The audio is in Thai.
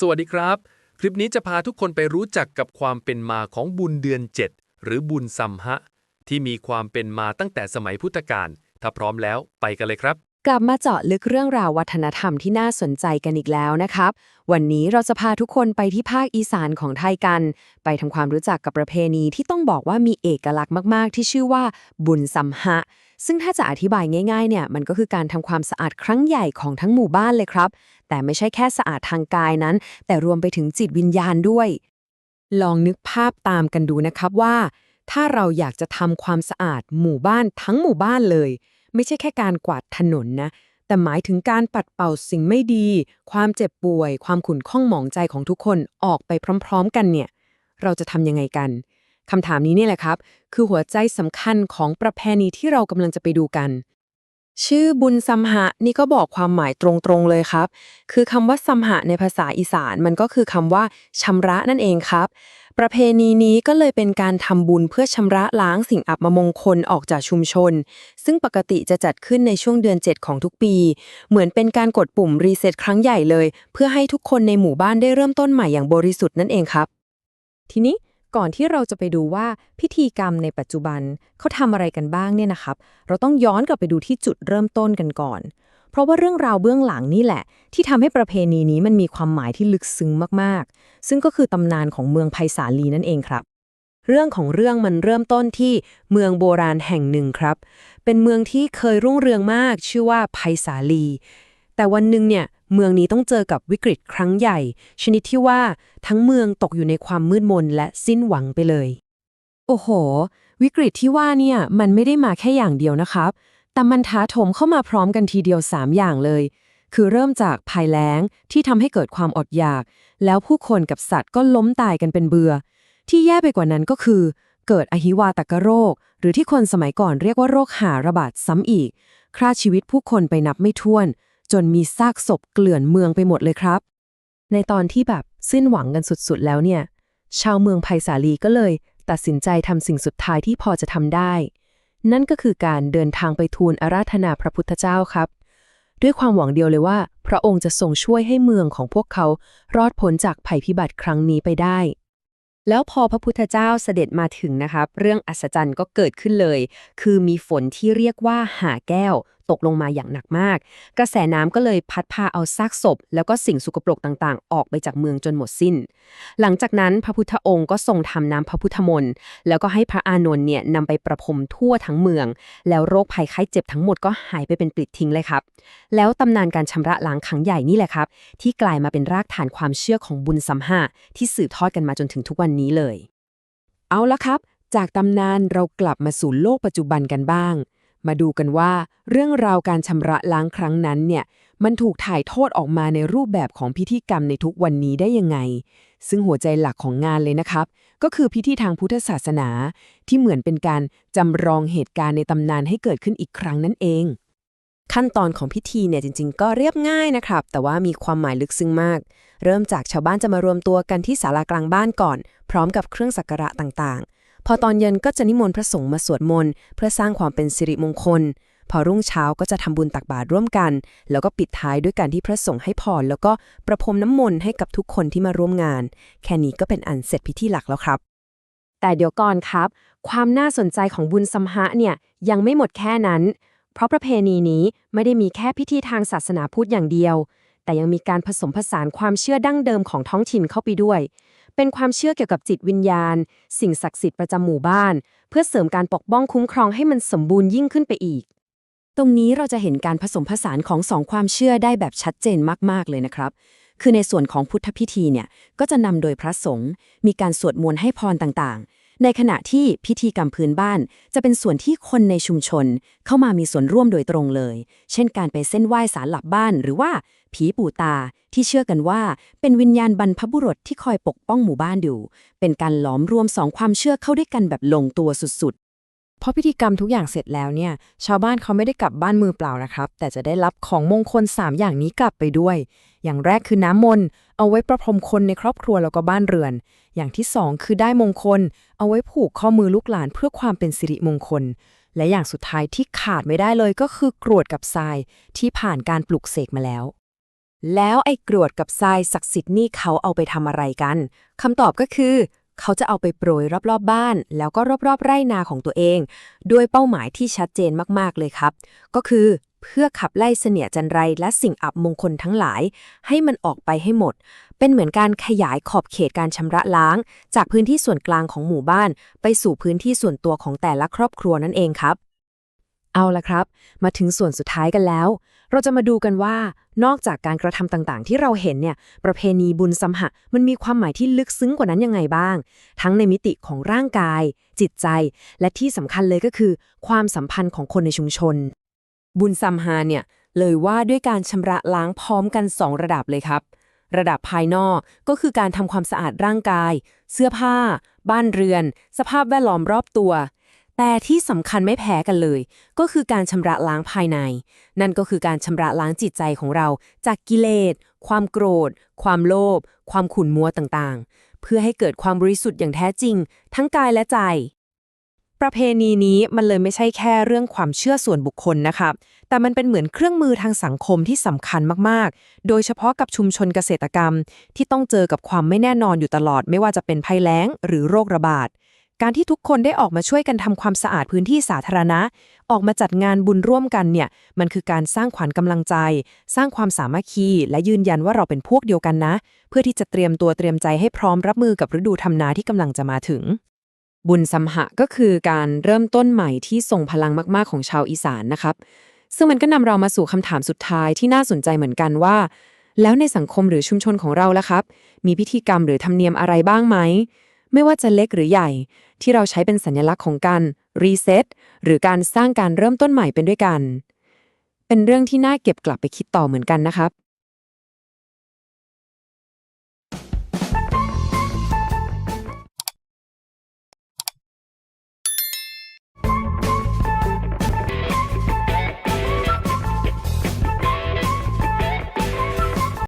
สวัสดีครับ คลิปนี้จะพาทุกคนไปรู้จักกับความเป็นมาของบุญเดือน 7 หรือบุญสัมหะที่มีความเป็นมาตั้งแต่สมัยพุทธกาลถ้าพร้อมแล้วไปกันเลยครับ กลับมาเจาะลึกเรื่องราววัฒนธรรมที่น่าสนใจกันอีกแล้วนะครับ วันนี้เราจะพาทุกคนไปที่ภาคอีสานของไทยกัน ไปทำความรู้จักกับประเพณีที่ต้องบอกว่ามีเอกลักษณ์มาก ๆ ที่ชื่อว่า บุญสัมหะ ซึ่งถ้าจะอธิบายง่าย ๆ เนี่ย มันก็คือการทำความสะอาดครั้งใหญ่ของทั้งหมู่บ้านเลยครับ แต่ไม่ใช่แค่สะอาดทางกายนั้น แต่รวมไปถึงจิตวิญญาณด้วย ลองนึกภาพตามกันดูนะครับว่า ถ้าเราอยากจะทำความสะอาดหมู่บ้านทั้งหมู่บ้านเลย ไม่ใช่แค่การกวาดถนนนะ แต่หมายถึงการปัดเป่าสิ่งไม่ดี ความเจ็บป่วย ความขุ่นข้องหมองใจของทุกคนออกไปพร้อม ๆ กันเนี่ย เราจะทำยังไงกันคำถามนี้นี่แหละครับ คือหัวใจสำคัญของประเพณีที่เรากำลังจะไปดูกัน ชื่อบุญสัมหะนี่ก็บอกความหมายตรงๆเลยครับ คือคำว่าสัมหะในภาษาอีสานมันก็คือคำว่าชำระนั่นเองครับ ประเพณีนี้ก็เลยเป็นการทำบุญเพื่อชำระล้างสิ่งอัปมงคลออกจากชุมชน ซึ่งปกติจะจัดขึ้นในช่วงเดือน 7 ของทุกปี เหมือนเป็นการกดปุ่มรีเซ็ตครั้งใหญ่เลย เพื่อให้ทุกคนในหมู่บ้านได้เริ่มต้นใหม่อย่างบริสุทธิ์นั่นเองครับ ทีนี้ก่อนที่เราจะไปดูว่าพิธีกรรมในปัจจุบันเขาทำอะไรกันบ้างเนี่ยนะครับ เราต้องย้อนกลับไปดูที่จุดเริ่มต้นกันก่อน เพราะว่าเรื่องราวเบื้องหลังนี่แหละ ที่ทำให้ประเพณีนี้มันมีความหมายที่ลึกซึ้งมากๆ ซึ่งก็คือตำนานของเมืองไผ่สาลีนั่นเองครับ เรื่องของเรื่องมันเริ่มต้นที่เมืองโบราณแห่งหนึ่งครับ เป็นเมืองที่เคยรุ่งเรืองมาก ชื่อว่าไผ่สาลี แต่วันหนึ่งเนี่ยเมืองนี้ต้องเจอกับวิกฤตครั้งใหญ่ ชนิดที่ว่าทั้งเมืองตกอยู่ในความมืดมนและสิ้นหวังไปเลย โอ้โห วิกฤตที่ว่าเนี่ยมันไม่ได้มาแค่อย่างเดียวนะครับ แต่มันท้าโถมเข้ามาพร้อมกันทีเดียว 3 อย่างเลย คือเริ่มจากภัยแล้งที่ทำให้เกิดความอดอยาก แล้วผู้คนกับสัตว์ก็ล้มตายกันเป็นเบือ ที่แย่ไปกว่านั้นก็คือ เกิดอหิวาตกโรค หรือที่คนสมัยก่อนเรียกว่าโรคหาระบาดซ้ำอีกฆ่าชีวิตผู้คนไปนับไม่ถ้วน จนมีซากศพเกลื่อนเมืองไปหมดเลยครับ ในตอนที่แบบสิ้นหวังกันสุดๆแล้วเนี่ย ชาวเมืองไผ่สาลีก็เลย ตัดสินใจทำสิ่งสุดท้ายที่พอจะทำได้ นั่นก็คือการเดินทางไปทูลอาราธนาพระพุทธเจ้าครับ ด้วยความหวังเดียวเลยว่า พระองค์จะทรงช่วยให้เมืองของพวกเขารอดพ้นจากภัยพิบัติครั้งนี้ไปได้ แล้วพอพระพุทธเจ้าเสด็จมาถึงนะครับ เรื่องอัศจรรย์ก็เกิดขึ้นเลย คือมีฝนที่เรียกว่าหาแก้วตกลงมาอย่างหนักมาก กระแสน้ำก็เลยพัดพาเอาซากศพ แล้วก็สิ่งสุกปรกต่างๆ ออกไปจากเมืองจนหมดสิ้น หลังจากนั้นพระพุทธองค์ก็ทรงทำน้ำพระพุทธมนต์แล้วก็ให้พระอานนท์เนี่ยนำไปประพรมทั่วทั้งเมือง แล้วโรคภัยไข้เจ็บทั้งหมดก็หายไปเป็นปลิดทิ้งเลยครับ แล้วตำนานการชำระล้างครั้งใหญ่นี่แหละครับ ที่กลายมาเป็นรากฐานความเชื่อของบุญสัมหะที่สืบทอดกันมาจนถึงทุกวันนี้เลย เอาละครับ จากตำนานเรากลับมาสู่โลกปัจจุบันกันบ้าง มาดูกันว่า เรื่องราวการชำระล้างครั้งนั้นเนี่ย มันถูกถ่ายทอดออกมาในรูปแบบของพิธีกรรมในทุกวันนี้ได้ยังไง ซึ่งหัวใจหลักของงานเลยนะครับ ก็คือพิธีทางพุทธศาสนา ที่เหมือนเป็นการจำลองเหตุการณ์ในตำนานให้เกิดขึ้นอีกครั้งนั่นเอง ขั้นตอนของพิธีเนี่ยจริง ๆ ก็เรียบง่ายนะครับ แต่ว่ามีความหมายลึกซึ้งมาก เริ่มจากชาวบ้านจะมารวมตัวกันที่ศาลากลางบ้านก่อน พร้อมกับเครื่องสักการะต่างๆ พอตอนเย็นก็จะนิมนต์พระสงฆ์มาสวดมนต์เพื่อสร้างความเป็นสิริมงคล พอรุ่งเช้าก็จะทำบุญตักบาตรร่วมกัน แล้วก็ปิดท้ายด้วยการที่พระสงฆ์ให้พรแล้วก็ประพรมน้ำมนต์ให้กับทุกคนที่มาร่วมงาน แค่นี้ก็เป็นอันเสร็จพิธีหลักแล้วครับ แต่เดี๋ยวก่อนครับ ความน่าสนใจของบุญสัมหะเนี่ยยังไม่หมดแค่นั้น เพราะประเพณีนี้ไม่ได้มีแค่พิธีทางศาสนาพุทธอย่างเดียว แต่ยังมีการผสมผสานความเชื่อดั้งเดิมของท้องถิ่นเข้าไปด้วย เป็นความเชื่อเกี่ยวกับจิตวิญญาณ สิ่งศักดิ์สิทธิ์ประจำหมู่บ้าน เพื่อเสริมการปกป้องคุ้มครองให้มันสมบูรณ์ยิ่งขึ้นไปอีก ตรงนี้เราจะเห็นการผสมผสานของสองความเชื่อได้แบบชัดเจนมากๆเลยนะครับคือในส่วนของพุทธพิธีเนี่ยก็จะนำโดยพระสงฆ์มีการสวดมนต์ให้พรต่างๆ ในขณะที่พิธีกรรมพื้นบ้าน จะเป็นส่วนที่คนในชุมชน เข้ามามีส่วนร่วมโดยตรงเลย เช่นการไปเส้นไหว้สารหลับบ้าน หรือว่าผีปู่ตาที่เชื่อกันว่า เป็นวิญญาณบรรพบุรุษที่คอยปกป้องหมู่บ้านอยู่ เป็นการหลอมรวมสองความเชื่อเข้าด้วยกันแบบลงตัวสุดๆ พอพิธีกรรมทุกอย่างเสร็จแล้วเนี่ย ชาวบ้านเขาไม่ได้กลับบ้านมือเปล่านะครับ แต่จะได้รับของมงคล 3 อย่างนี้กลับไปด้วย อย่างแรกคือน้ำมนต์เอาไว้ประพรมคนในครอบครัวแล้วก็บ้านเรือน อย่างที่ 2 คือได้มงคล เอาไว้ผูกข้อมือลูกหลานเพื่อความเป็นสิริมงคล และอย่างสุดท้ายที่ขาดไม่ได้เลยก็คือกรวดกับทรายที่ผ่านการปลุกเสกมาแล้ว แล้วไอ้กรวดกับทรายศักดิ์สิทธิ์นี่เขาเอาไปทำอะไรกันคำตอบก็คือ เขาจะเอาไปโปรยรอบๆบบ้าน แล้วก็รอบๆ ไร่นาของตัวเอง ด้วยเป้าหมายที่ชัดเจนมากๆเลยครับ ก็คือเพื่อขับไล่เสนียจันไรและสิ่งอับมงคลทั้งหลาย ให้มันออกไปให้หมด เป็นเหมือนการขยายขอบเขตการชำระล้าง จากพื้นที่ส่วนกลางของหมู่บ้าน ไปสู่พื้นที่ส่วนตัวของแต่ละครอบครัวนั่นเองครับ เอาละครับ มาถึงส่วนสุดท้ายกันแล้ว เราจะมาดูกันว่านอกจากการกระทำต่างๆ ที่เราเห็นเนี่ย ประเพณีบุญสัมหะ มันมีความหมายที่ลึกซึ้งกว่านั้นยังไงบ้าง ทั้งในมิติของร่างกาย จิตใจ และที่สำคัญเลยก็คือ ความสัมพันธ์ของคนในชุมชน บุญสัมหาเนี่ยเลยว่าด้วยการชำระล้างพร้อมกัน 2 ระดับเลยครับ ระดับภายนอกก็คือการทำความสะอาดร่างกาย เสื้อผ้า บ้านเรือน สภาพแวดล้อมรอบตัว แต่ที่สำคัญไม่แพ้กันเลย ก็คือการชำระล้างภายใน นั่นก็คือการชำระล้างจิตใจของเรา จากกิเลส ความโกรธ ความโลภ ความขุ่นมัวต่างๆ เพื่อให้เกิดความบริสุทธิ์อย่างแท้จริง ทั้งกายและใจ ประเพณีนี้มันเลยไม่ใช่แค่เรื่องความเชื่อส่วนบุคคลนะครับแต่มันเป็นเหมือนเครื่องมือทางสังคมที่สำคัญมากๆ โดยเฉพาะกับชุมชนเกษตรกรรม ที่ต้องเจอกับความไม่แน่นอนอยู่ตลอด ไม่ว่าจะเป็นภัยแล้ง หรือโรคระบาด การที่ทุกคนได้ออกมาช่วยกันทำความสะอาดพื้นที่สาธารณะ ออกมาจัดงานบุญร่วมกันเนี่ย มันคือการสร้างขวัญกำลังใจ สร้างความสามัคคี และยืนยันว่าเราเป็นพวกเดียวกันนะ เพื่อที่จะเตรียมตัวเตรียมใจให้พร้อมรับมือกับฤดูทำนาที่กำลังจะมาถึง บุญสัมหะก็คือการเริ่มต้นใหม่ที่ทรงพลังมากๆของชาวอีสานนะครับ ซึ่งมันก็นำเรามาสู่คำถามสุดท้ายที่น่าสนใจเหมือนกันว่า แล้วในสังคมหรือชุมชนของเราล่ะครับ มีพิธีกรรมหรือธรรมเนียมอะไรบ้างไหม ไม่ว่าจะเล็กหรือใหญ่ ที่เราใช้เป็นสัญลักษณ์ของการรีเซ็ตหรือการสร้างการเริ่มต้นใหม่เป็นด้วยกัน เป็นเรื่องที่น่าเก็บกลับไปคิดต่อเหมือนกันนะครับ